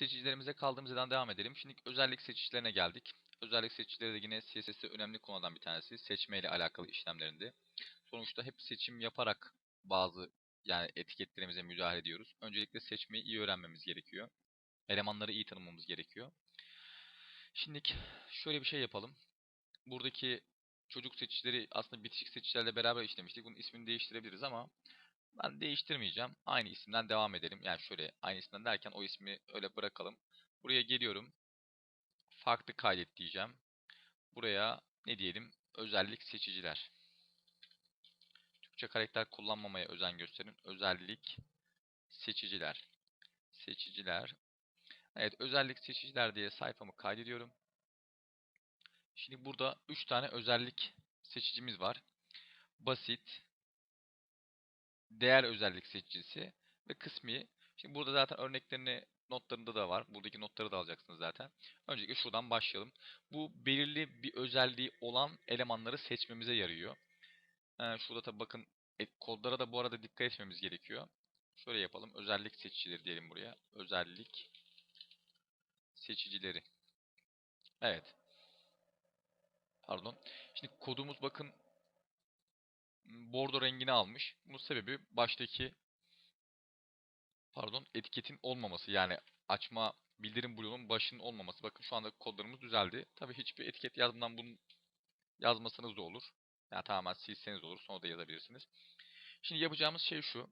Seçicilerimize kaldığımız yerden devam edelim. Şimdi özellik seçicilerine geldik. Özellik seçicileri de yine CSS'de önemli konulardan bir tanesi. Seçme ile alakalı işlemlerinde. Sonuçta hep seçim yaparak bazı yani etiketlerimize müdahale ediyoruz. Öncelikle seçmeyi iyi öğrenmemiz gerekiyor. Elemanları iyi tanımamız gerekiyor. Şimdi şöyle bir şey yapalım. Buradaki çocuk seçicileri aslında bitişik seçicilerle beraber işlemiştik. Bunun ismini değiştirebiliriz ama ben değiştirmeyeceğim. Aynı isimden devam edelim. Yani şöyle aynı isimden derken o ismi öyle bırakalım. Buraya geliyorum. Farklı kaydet diyeceğim. Buraya ne diyelim? Özellik seçiciler. Türkçe karakter kullanmamaya özen gösterin. Özellik seçiciler. Seçiciler. Evet özellik seçiciler diye sayfamı kaydediyorum. Şimdi burada 3 tane özellik seçicimiz var. Basit, değer özellik seçicisi ve kısmi. Şimdi burada zaten örneklerini notlarında da var. Buradaki notları da alacaksınız zaten. Öncelikle şuradan başlayalım. Bu belirli bir özelliği olan elemanları seçmemize yarıyor. Ee, şurada tabi bakın e, kodlara da bu arada dikkat etmemiz gerekiyor. Şöyle yapalım. Özellik seçicileri diyelim buraya. Özellik seçicileri. Evet. Pardon. Şimdi kodumuz bakın bordo rengini almış. Bunun sebebi baştaki pardon etiketin olmaması. Yani açma bildirim bloğunun başının olmaması. Bakın şu anda kodlarımız düzeldi. Tabii hiçbir etiket yazmadan bunu yazmasanız da olur. Yani tamamen silseniz olur. Sonra da yazabilirsiniz. Şimdi yapacağımız şey şu.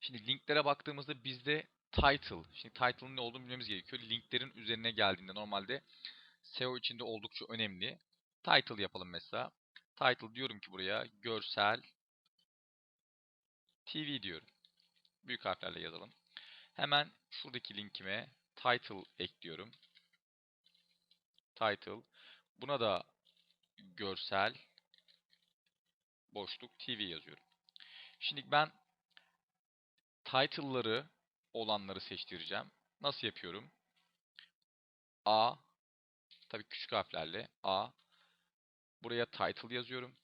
Şimdi linklere baktığımızda bizde title. Şimdi title'ın ne olduğunu bilmemiz gerekiyor. Linklerin üzerine geldiğinde normalde SEO içinde oldukça önemli. Title yapalım mesela. Title diyorum ki buraya görsel TV diyorum. Büyük harflerle yazalım. Hemen şuradaki linkime title ekliyorum. Title. Buna da görsel boşluk TV yazıyorum. Şimdi ben title'ları olanları seçtireceğim. Nasıl yapıyorum? A tabii küçük harflerle A Buraya title yazıyorum.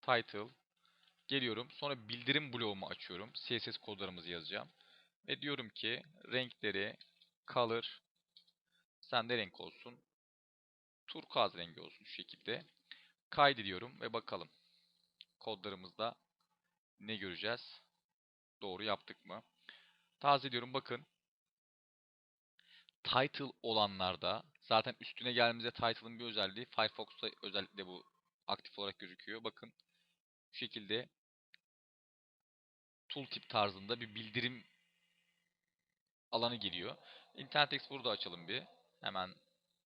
Title. Geliyorum. Sonra bildirim bloğumu açıyorum. CSS kodlarımızı yazacağım. Ve diyorum ki renkleri color sende renk olsun. Turkuaz rengi olsun şu şekilde. Kaydediyorum ve bakalım. Kodlarımızda ne göreceğiz? Doğru yaptık mı? Tazeliyorum bakın. Title olanlarda Zaten üstüne geldiğimizde title'ın bir özelliği Firefox'ta özellikle bu aktif olarak gözüküyor. Bakın bu şekilde tooltip tarzında bir bildirim alanı geliyor. Internet Explorer'da açalım bir. Hemen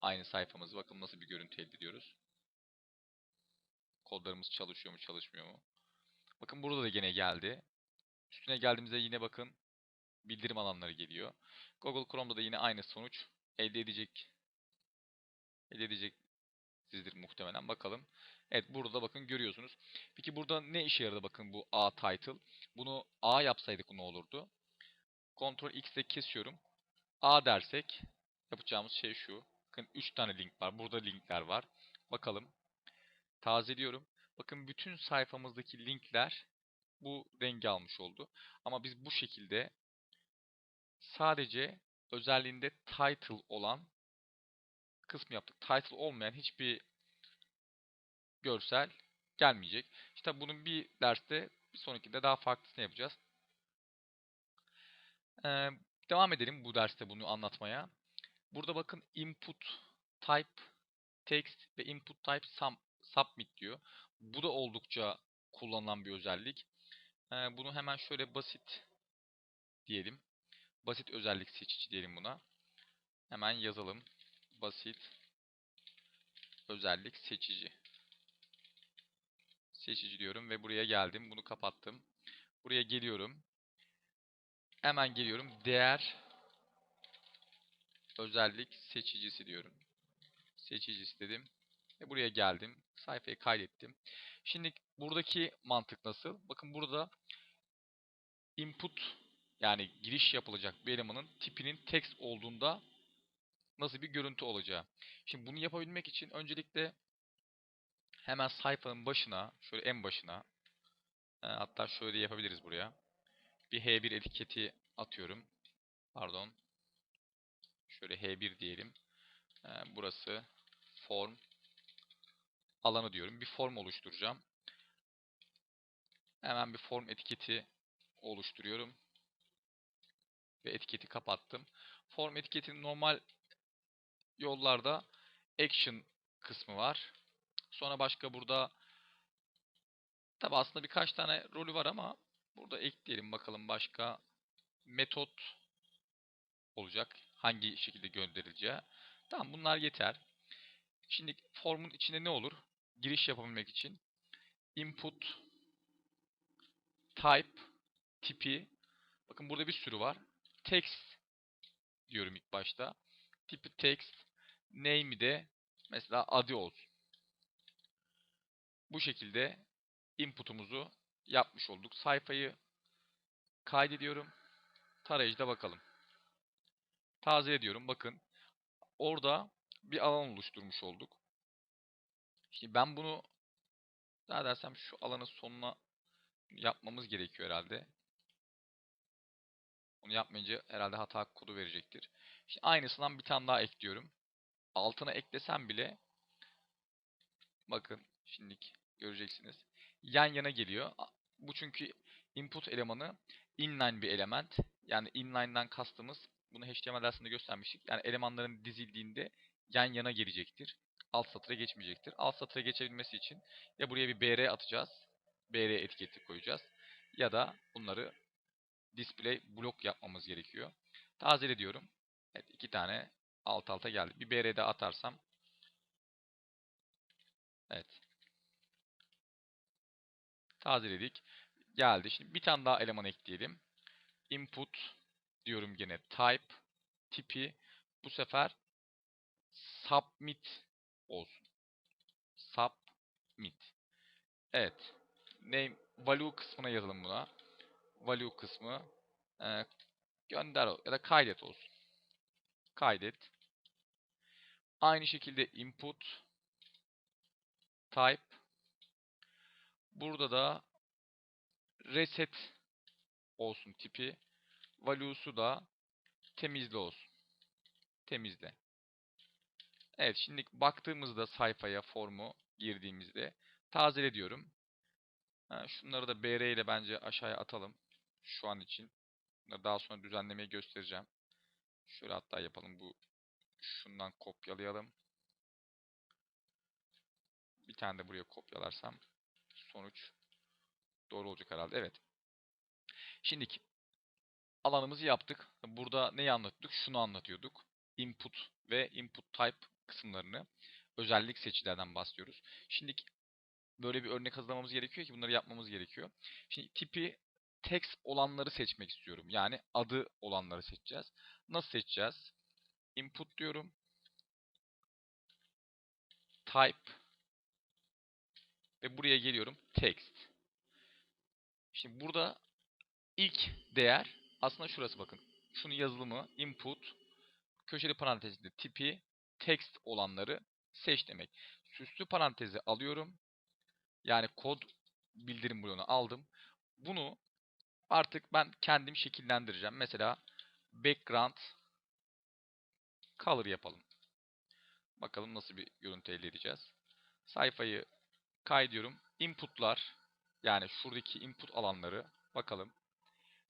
aynı sayfamızı. Bakın nasıl bir görüntü elde ediyoruz. Kodlarımız çalışıyor mu çalışmıyor mu? Bakın burada da gene geldi. Üstüne geldiğimizde yine bakın bildirim alanları geliyor. Google Chrome'da da yine aynı sonuç elde edecek elde edecek sizdir muhtemelen. Bakalım. Evet burada bakın görüyorsunuz. Peki burada ne işe yaradı bakın bu A title. Bunu A yapsaydık ne olurdu? Ctrl X'e kesiyorum. A dersek yapacağımız şey şu. Bakın 3 tane link var. Burada linkler var. Bakalım. Tazeliyorum. Bakın bütün sayfamızdaki linkler bu rengi almış oldu. Ama biz bu şekilde sadece özelliğinde title olan kısmı yaptık. Title olmayan hiçbir görsel gelmeyecek. İşte bunun bir derste bir sonrakinde daha farklısını yapacağız. Ee, devam edelim bu derste bunu anlatmaya. Burada bakın input type text ve input type sum, submit diyor. Bu da oldukça kullanılan bir özellik. Ee, bunu hemen şöyle basit diyelim. Basit özellik seçici diyelim buna. Hemen yazalım basit özellik seçici. Seçici diyorum ve buraya geldim. Bunu kapattım. Buraya geliyorum. Hemen geliyorum. Değer özellik seçicisi diyorum. Seçicisi dedim. Ve buraya geldim. Sayfayı kaydettim. Şimdi buradaki mantık nasıl? Bakın burada input yani giriş yapılacak bir elemanın tipinin text olduğunda nasıl bir görüntü olacağı. Şimdi bunu yapabilmek için öncelikle hemen sayfanın başına, şöyle en başına, e, hatta şöyle yapabiliriz buraya. Bir H1 etiketi atıyorum. Pardon. Şöyle H1 diyelim. Ee, burası form alanı diyorum. Bir form oluşturacağım. Hemen bir form etiketi oluşturuyorum. Ve etiketi kapattım. Form etiketinin normal yollarda action kısmı var. Sonra başka burada tabi aslında birkaç tane rolü var ama burada ekleyelim bakalım başka metot olacak. Hangi şekilde gönderileceği. Tamam bunlar yeter. Şimdi formun içinde ne olur? Giriş yapabilmek için input type tipi bakın burada bir sürü var. Text diyorum ilk başta. Tipi text name'i de mesela adı olsun. Bu şekilde input'umuzu yapmış olduk. Sayfayı kaydediyorum. Tarayıcıda bakalım. Taze ediyorum. Bakın. Orada bir alan oluşturmuş olduk. Şimdi ben bunu daha dersem şu alanın sonuna yapmamız gerekiyor herhalde. Onu yapmayınca herhalde hata kodu verecektir. Şimdi aynısından bir tane daha ekliyorum. Altına eklesem bile bakın şimdilik göreceksiniz. Yan yana geliyor. Bu çünkü input elemanı inline bir element. Yani inline'dan kastımız bunu HTML dersinde göstermiştik. Yani elemanların dizildiğinde yan yana gelecektir. Alt satıra geçmeyecektir. Alt satıra geçebilmesi için ya buraya bir BR atacağız. BR etiketi koyacağız. Ya da bunları display blok yapmamız gerekiyor. Tazele diyorum. Evet iki tane alt alta geldi. Bir BR de atarsam Evet. Tazeledik. Geldi. Şimdi bir tane daha eleman ekleyelim. Input diyorum gene type tipi bu sefer submit olsun. Submit. Evet. Name value kısmına yazalım buna. Value kısmı e, gönder ya da kaydet olsun. Kaydet. Aynı şekilde input type burada da reset olsun tipi. Value'su da temizle olsun. Temizle. Evet şimdi baktığımızda sayfaya formu girdiğimizde tazele diyorum. Şunları da BR ile bence aşağıya atalım. Şu an için. Bunları daha sonra düzenlemeyi göstereceğim. Şöyle hatta yapalım. Bu şundan kopyalayalım. Bir tane de buraya kopyalarsam sonuç doğru olacak herhalde. Evet. Şimdiki alanımızı yaptık. Burada neyi anlatıyorduk? Şunu anlatıyorduk. Input ve input type kısımlarını özellik seçilerden bahsediyoruz. Şimdi böyle bir örnek hazırlamamız gerekiyor ki bunları yapmamız gerekiyor. Şimdi tipi text olanları seçmek istiyorum. Yani adı olanları seçeceğiz. Nasıl seçeceğiz? Input diyorum. Type ve buraya geliyorum text. Şimdi burada ilk değer aslında şurası bakın. Şunu yazılımı input köşeli parantezinde tipi text olanları seç demek. Süslü parantezi alıyorum. Yani kod bildirim bloğunu aldım. Bunu artık ben kendim şekillendireceğim. Mesela background color yapalım. Bakalım nasıl bir görüntü elde edeceğiz. Sayfayı kaydediyorum. Inputlar yani şuradaki input alanları bakalım.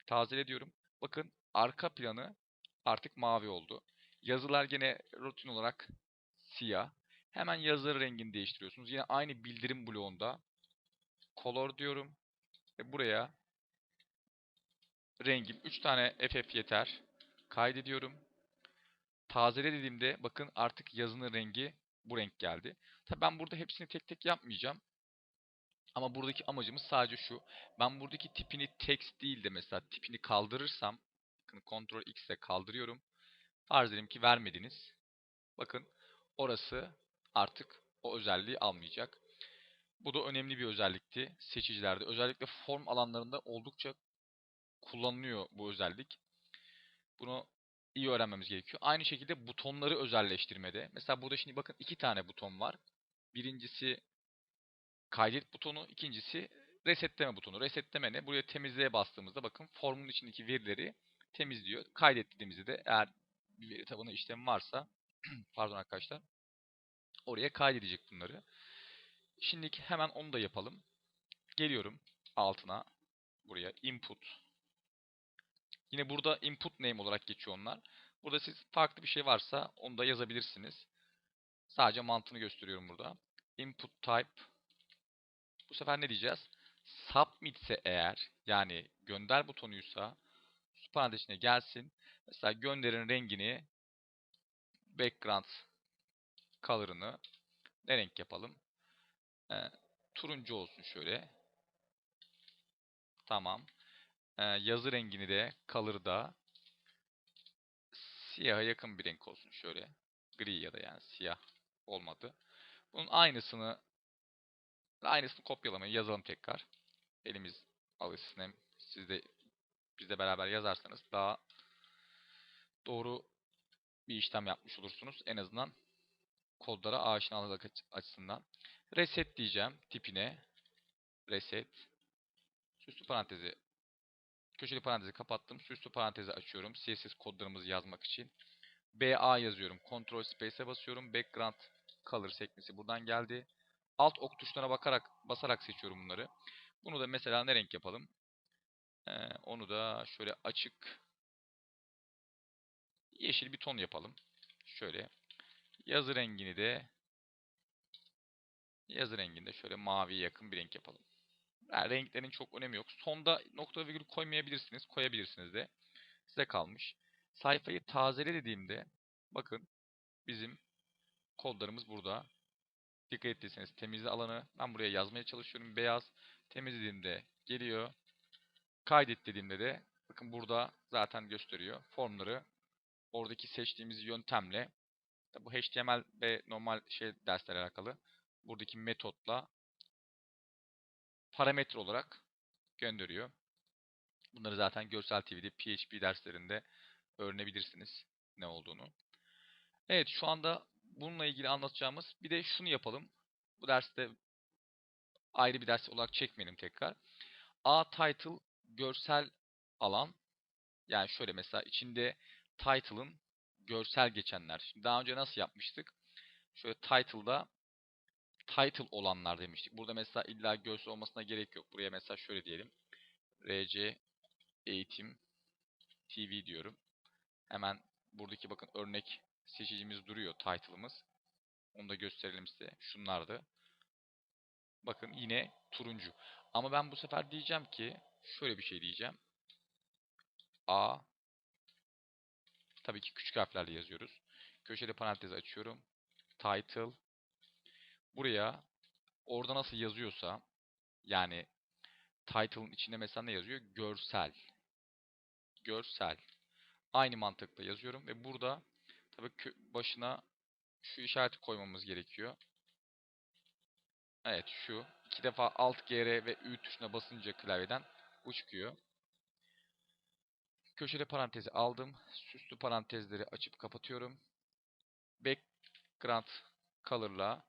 Tazele diyorum. Bakın arka planı artık mavi oldu. Yazılar gene rutin olarak siyah. Hemen yazıları rengini değiştiriyorsunuz. Yine aynı bildirim bloğunda color diyorum. Ve buraya rengim 3 tane FF yeter. Kaydediyorum. Tazele dediğimde bakın artık yazının rengi bu renk geldi. Tabi ben burada hepsini tek tek yapmayacağım. Ama buradaki amacımız sadece şu. Ben buradaki tipini text değil de mesela tipini kaldırırsam bakın Ctrl X ile kaldırıyorum. Farz edelim ki vermediniz. Bakın orası artık o özelliği almayacak. Bu da önemli bir özellikti seçicilerde. Özellikle form alanlarında oldukça kullanılıyor bu özellik. Bunu iyi öğrenmemiz gerekiyor. Aynı şekilde butonları özelleştirmede. Mesela burada şimdi bakın iki tane buton var. Birincisi kaydet butonu, ikincisi resetleme butonu. Resetleme ne? Buraya temizleye bastığımızda bakın formun içindeki verileri temizliyor. Kaydet dediğimizde de eğer bir veri tabanı işlemi varsa pardon arkadaşlar oraya kaydedecek bunları. Şimdi hemen onu da yapalım. Geliyorum altına buraya input. Yine burada input name olarak geçiyor onlar. Burada siz farklı bir şey varsa onu da yazabilirsiniz. Sadece mantığını gösteriyorum burada. Input type. Bu sefer ne diyeceğiz? Submit ise eğer yani gönder butonuysa parantez içine gelsin. Mesela gönderin rengini background color'ını ne renk yapalım? Ee, turuncu olsun şöyle. Tamam. Ee, yazı rengini de color'da siyaha yakın bir renk olsun şöyle. Gri ya da yani siyah olmadı. Bunun aynısını aynısını kopyalamayı yazalım tekrar. Elimiz alışsın hem siz de bizle beraber yazarsanız daha doğru bir işlem yapmış olursunuz. En azından kodlara aşinalık açısından. Reset diyeceğim tipine. Reset. Süslü parantezi köşeli parantezi kapattım. Süslü parantezi açıyorum. CSS kodlarımızı yazmak için. BA yazıyorum. Ctrl Space'e basıyorum. Background Color sekmesi buradan geldi. Alt ok tuşlarına bakarak basarak seçiyorum bunları. Bunu da mesela ne renk yapalım? Ee, onu da şöyle açık yeşil bir ton yapalım. Şöyle yazı rengini de yazı rengini de şöyle maviye yakın bir renk yapalım. Yani renklerin çok önemi yok. Sonda nokta virgül koymayabilirsiniz. Koyabilirsiniz de. Size kalmış. Sayfayı tazele dediğimde bakın bizim kodlarımız burada. Dikkat ettiyseniz temizle alanı. Ben buraya yazmaya çalışıyorum. Beyaz. Temizlediğimde geliyor. Kaydet dediğimde de bakın burada zaten gösteriyor. Formları oradaki seçtiğimiz yöntemle bu HTML ve normal şey dersler alakalı buradaki metotla parametre olarak gönderiyor. Bunları zaten Görsel TV'de PHP derslerinde öğrenebilirsiniz ne olduğunu. Evet şu anda bununla ilgili anlatacağımız bir de şunu yapalım. Bu derste ayrı bir ders olarak çekmeyelim tekrar. A title görsel alan yani şöyle mesela içinde title'ın görsel geçenler. Şimdi daha önce nasıl yapmıştık? Şöyle title'da title olanlar demiştik. Burada mesela illa görsel olmasına gerek yok. Buraya mesela şöyle diyelim. RC eğitim TV diyorum. Hemen buradaki bakın örnek seçicimiz duruyor title'ımız. Onu da gösterelim size. Şunlardı. Bakın yine turuncu. Ama ben bu sefer diyeceğim ki şöyle bir şey diyeceğim. A tabii ki küçük harflerle yazıyoruz. Köşede parantez açıyorum. Title buraya orada nasıl yazıyorsa yani title'ın içinde mesela ne yazıyor? Görsel. Görsel. Aynı mantıkla yazıyorum ve burada tabii başına şu işareti koymamız gerekiyor. Evet şu. iki defa Alt GR ve Ü tuşuna basınca klavyeden bu çıkıyor. Köşede parantezi aldım. Süslü parantezleri açıp kapatıyorum. Background color'la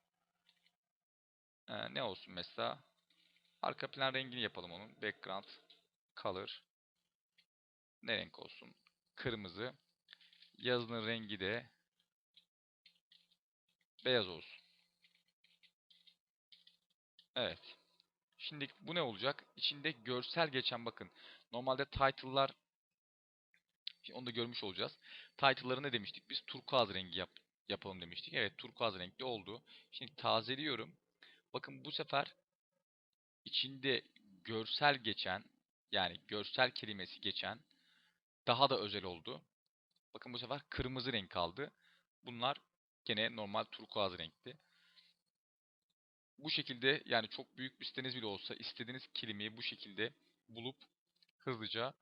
ee, ne olsun mesela? Arka plan rengini yapalım onun. Background color ne renk olsun? Kırmızı. Yazının rengi de beyaz olsun. Evet. Şimdi bu ne olacak? İçinde görsel geçen bakın. Normalde title'lar onu da görmüş olacağız. Title'ları ne demiştik? Biz turkuaz rengi yap, yapalım demiştik. Evet turkuaz renkli oldu. Şimdi tazeliyorum. Bakın bu sefer içinde görsel geçen yani görsel kelimesi geçen daha da özel oldu. Bakın bu sefer kırmızı renk aldı. Bunlar gene normal turkuaz renkli. Bu şekilde yani çok büyük bir siteniz bile olsa istediğiniz kelimeyi bu şekilde bulup hızlıca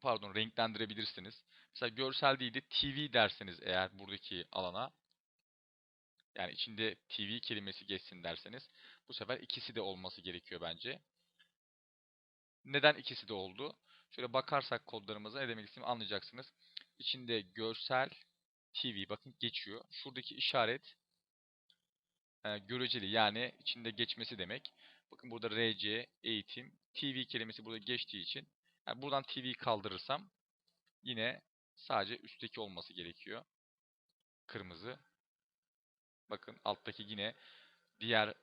pardon renklendirebilirsiniz. Mesela görsel değil de TV derseniz eğer buradaki alana yani içinde TV kelimesi geçsin derseniz bu sefer ikisi de olması gerekiyor bence. Neden ikisi de oldu? Şöyle bakarsak kodlarımıza ne demek istediğimi anlayacaksınız. İçinde görsel TV bakın geçiyor. Şuradaki işaret e, göreceli yani içinde geçmesi demek. Bakın burada RC eğitim TV kelimesi burada geçtiği için Yani buradan TV'yi kaldırırsam yine sadece üstteki olması gerekiyor. Kırmızı. Bakın alttaki yine diğer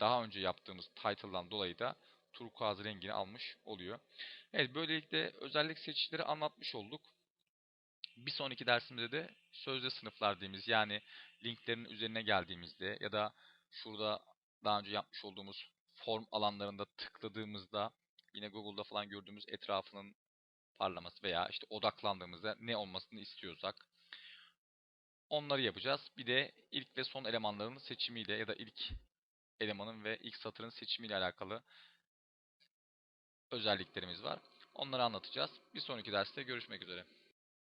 daha önce yaptığımız title'dan dolayı da turkuaz rengini almış oluyor. Evet böylelikle özellik seçicileri anlatmış olduk. Bir sonraki dersimizde de sözde sınıflar dediğimiz yani linklerin üzerine geldiğimizde ya da şurada daha önce yapmış olduğumuz form alanlarında tıkladığımızda yine Google'da falan gördüğümüz etrafının parlaması veya işte odaklandığımızda ne olmasını istiyorsak onları yapacağız. Bir de ilk ve son elemanların seçimiyle ya da ilk elemanın ve ilk satırın seçimiyle alakalı özelliklerimiz var. Onları anlatacağız. Bir sonraki derste görüşmek üzere.